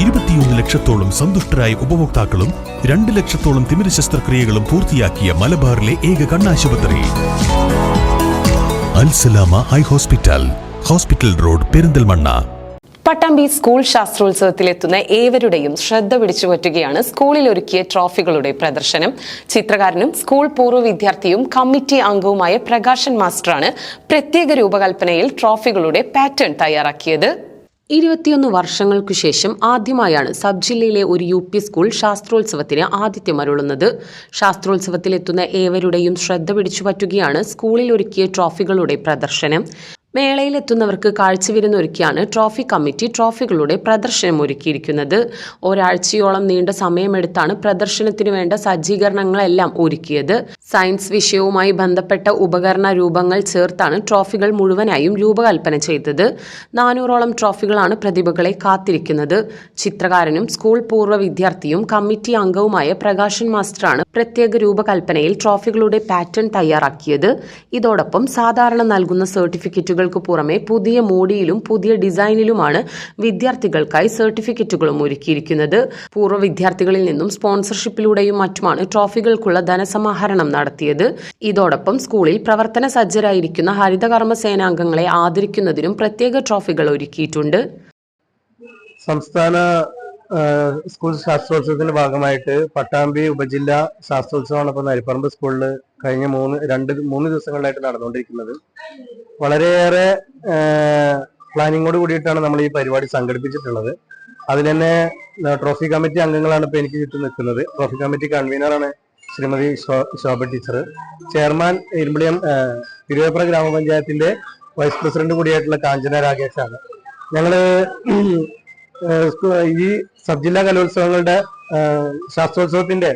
ഇരുപത്തിയൊന്ന് ലക്ഷത്തോളം സന്തുഷ്ടരായ ഉപഭോക്താക്കളും രണ്ട് ലക്ഷത്തോളം തിമിര ശസ്ത്രക്രിയകളും പൂർത്തിയാക്കിയ മലബാറിലെ ഏക കണ്ണാശുപത്രി. Alsalama eye hospital hospital road Perinthalmanna. Pattambi school ശാസ്ത്രോത്സവത്തിൽ എത്തുന്ന ഏവരുടെയും ശ്രദ്ധ പിടിച്ചുപറ്റുകയാണ് സ്കൂളിൽ ഒരുക്കിയ ട്രോഫികളുടെ പ്രദർശനം. ചിത്രകാരനും സ്കൂൾ പൂർവ വിദ്യാർത്ഥിയും കമ്മിറ്റി അംഗവുമായ പ്രകാശൻ മാസ്റ്ററാണ് പ്രത്യേക രൂപകൽപ്പനയിൽ ട്രോഫികളുടെ പാറ്റേൺ തയ്യാറാക്കിയത്. ഇരുപത്തിയൊന്ന് വർഷങ്ങൾക്കു ശേഷം ആദ്യമായാണ് സബ് ജില്ലയിലെ ഒരു യു പി സ്കൂൾ ശാസ്ത്രോത്സവത്തിന് ആതിഥ്യം അരുളുന്നത്. ശാസ്ത്രോത്സവത്തിലെത്തുന്ന ഏവരുടെയും ശ്രദ്ധ പിടിച്ചുപറ്റുകയാണ് സ്കൂളിൽ ഒരുക്കിയ ട്രോഫികളുടെ പ്രദർശനം. മേളയിലെത്തുന്നവർക്ക് കാഴ്ചവിരുന്നൊരുക്കിയാണ് ട്രോഫി കമ്മിറ്റി ട്രോഫികളുടെ പ്രദർശനം ഒരുക്കിയിരിക്കുന്നത് ഒരാഴ്ചയോളം നീണ്ട സമയമെടുത്താണ് പ്രദർശനത്തിനു വേണ്ട സജ്ജീകരണങ്ങളെല്ലാം ഒരുക്കിയത്. സയൻസ് വിഷയവുമായി ബന്ധപ്പെട്ട ഉപകരണ രൂപങ്ങൾ ചേർത്താണ് ട്രോഫികൾ മുഴുവനായും രൂപകൽപ്പന ചെയ്തത്. നാനൂറോളം ട്രോഫികളാണ് പ്രതിഭകളെ കാത്തിരിക്കുന്നത്. ചിത്രകാരനും സ്കൂൾ പൂർവ വിദ്യാർത്ഥിയും കമ്മിറ്റി അംഗവുമായ പ്രകാശൻ മാസ്റ്ററാണ് പ്രത്യേക രൂപകൽപ്പനയിൽ ട്രോഫികളുടെ പാറ്റേൺ തയ്യാറാക്കിയത്. ഇതോടൊപ്പം സാധാരണ നൽകുന്ന സർട്ടിഫിക്കറ്റുകൾക്ക് പുറമെ പുതിയ മോഡിയിലും പുതിയ ഡിസൈനിലുമാണ് വിദ്യാർത്ഥികൾക്കായി സർട്ടിഫിക്കറ്റുകളും ഒരുക്കിയിരിക്കുന്നത്. പൂർവ വിദ്യാർത്ഥികളിൽ നിന്നും സ്പോൺസർഷിപ്പിലൂടെയും മറ്റുമാണ് ട്രോഫികൾക്കുള്ള ധനസമാഹരണം നടത്തിയത്. ഇതോടൊപ്പം സ്കൂളിൽ പ്രവർത്തന സജ്ജരായിരിക്കുന്ന ഹരിതകർമ്മ സേനാംഗങ്ങളെ ആദരിക്കുന്നതിനും പ്രത്യേക ട്രോഫികൾ ഒരുക്കിയിട്ടുണ്ട്. സംസ്ഥാന സ്കൂൾ ശാസ്ത്രോത്സവത്തിന്റെ ഭാഗമായിട്ട് പട്ടാമ്പി ഉപജില്ല ശാസ്ത്രോത്സവമാണ് ഇപ്പോൾ നരിപ്പറമ്പ് സ്കൂളിൽ കഴിഞ്ഞ മൂന്ന് രണ്ട് മൂന്ന് ദിവസങ്ങളിലായിട്ട് നടന്നുകൊണ്ടിരിക്കുന്നത്. വളരെയേറെ പ്ലാനിങ്ങോട് കൂടിയിട്ടാണ് നമ്മൾ ഈ പരിപാടി സംഘടിപ്പിച്ചിട്ടുള്ളത്. അതിൽ തന്നെ ട്രോഫി കമ്മിറ്റി അംഗങ്ങളാണ് ഇപ്പോൾ എനിക്ക് ചുറ്റും നിൽക്കുന്നത്. ട്രോഫി കമ്മിറ്റി കൺവീനറാണ് ശ്രീമതി ശോഭ ടീച്ചർ ചെയർമാൻ ഇരുമ്പളിയം ആ, തിരുവേപ്പുറ ഗ്രാമപഞ്ചായത്തിന്റെ വൈസ് പ്രസിഡന്റ് കൂടിയായിട്ടുള്ള കാഞ്ചന രാകേഷാണ്. ഞങ്ങൾ ഈ സബ് ജില്ലാ കലോത്സവങ്ങളുടെ ശാസ്ത്രോത്സവത്തിന്റെ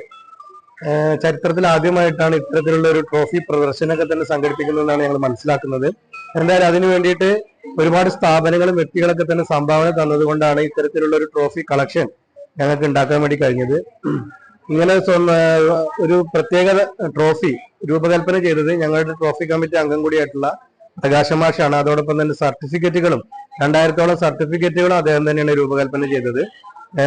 ചരിത്രത്തിൽ ആദ്യമായിട്ടാണ് ഇത്തരത്തിലുള്ള ഒരു ട്രോഫി പ്രദർശനമൊക്കെ തന്നെ സംഘടിപ്പിക്കുന്നതെന്നാണ് ഞങ്ങൾ മനസ്സിലാക്കുന്നത്. എന്തായാലും അതിനു വേണ്ടിയിട്ട് ഒരുപാട് സ്ഥാപനങ്ങളും വ്യക്തികളൊക്കെ തന്നെ സംഭാവന തന്നതുകൊണ്ടാണ് ഇത്തരത്തിലുള്ള ഒരു ട്രോഫി കളക്ഷൻ ഞങ്ങൾക്ക് ഉണ്ടാക്കാൻ വേണ്ടി കഴിഞ്ഞത്. ഇങ്ങനെ ഒരു പ്രത്യേക ട്രോഫി രൂപകൽപ്പന ചെയ്തത് ഞങ്ങളുടെ ട്രോഫി കമ്മിറ്റി അംഗം കൂടിയായിട്ടുള്ള പ്രകാശമാഷാണ് അതോടൊപ്പം തന്നെ സർട്ടിഫിക്കറ്റുകളും രണ്ടായിരത്തോളം സർട്ടിഫിക്കറ്റുകളും അദ്ദേഹം തന്നെയാണ് രൂപകൽപ്പന ചെയ്തത്.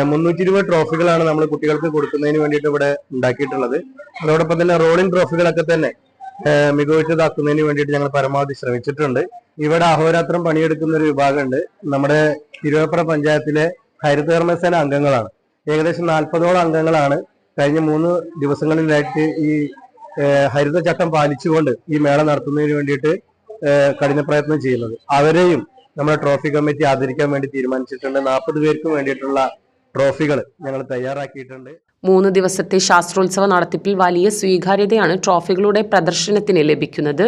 മുന്നൂറ്റി ഇരുപത് ട്രോഫികളാണ് നമ്മൾ കുട്ടികൾക്ക് കൊടുക്കുന്നതിന് വേണ്ടിയിട്ട് ഇവിടെ ഉണ്ടാക്കിയിട്ടുള്ളത്. അതോടൊപ്പം തന്നെ റോളിംഗ് ട്രോഫികളൊക്കെ തന്നെ മികവിച്ചതാക്കുന്നതിന് വേണ്ടിയിട്ട് ഞങ്ങൾ പരമാവധി ശ്രമിച്ചിട്ടുണ്ട്. ഇവിടെ അഹോരാത്രം പണിയെടുക്കുന്ന ഒരു വിഭാഗമുണ്ട്. നമ്മുടെ തിരുവപ്പുറ പഞ്ചായത്തിലെ ഹരിതകർമ്മസേന അംഗങ്ങളാണ്. ഏകദേശം നാൽപ്പതോളം അംഗങ്ങളാണ് കഴിഞ്ഞ മൂന്ന് ദിവസങ്ങളിലായിട്ട് ഈ ഹരിത ഹരിതചട്ടം പാലിച്ചുകൊണ്ട് ഈ മേള നടത്തുന്നതിന് വേണ്ടിയിട്ട് കഠിന പ്രയത്നം ചെയ്യുന്നത്. അവരെയും നമ്മുടെ ട്രോഫി കമ്മിറ്റി ആദരിക്കാൻ വേണ്ടി തീരുമാനിച്ചിട്ടുണ്ട്. നാൽപ്പത് പേർക്കും വേണ്ടിയിട്ടുള്ള ട്രോഫികൾ ഞങ്ങൾ തയ്യാറാക്കിയിട്ടുണ്ട്. മൂന്ന് ദിവസത്തെ ശാസ്ത്രോത്സവ നടത്തിപ്പിൽ വലിയ സ്വീകാര്യതയാണ് ട്രോഫികളുടെ പ്രദർശനത്തിന് ലഭിക്കുന്നത്.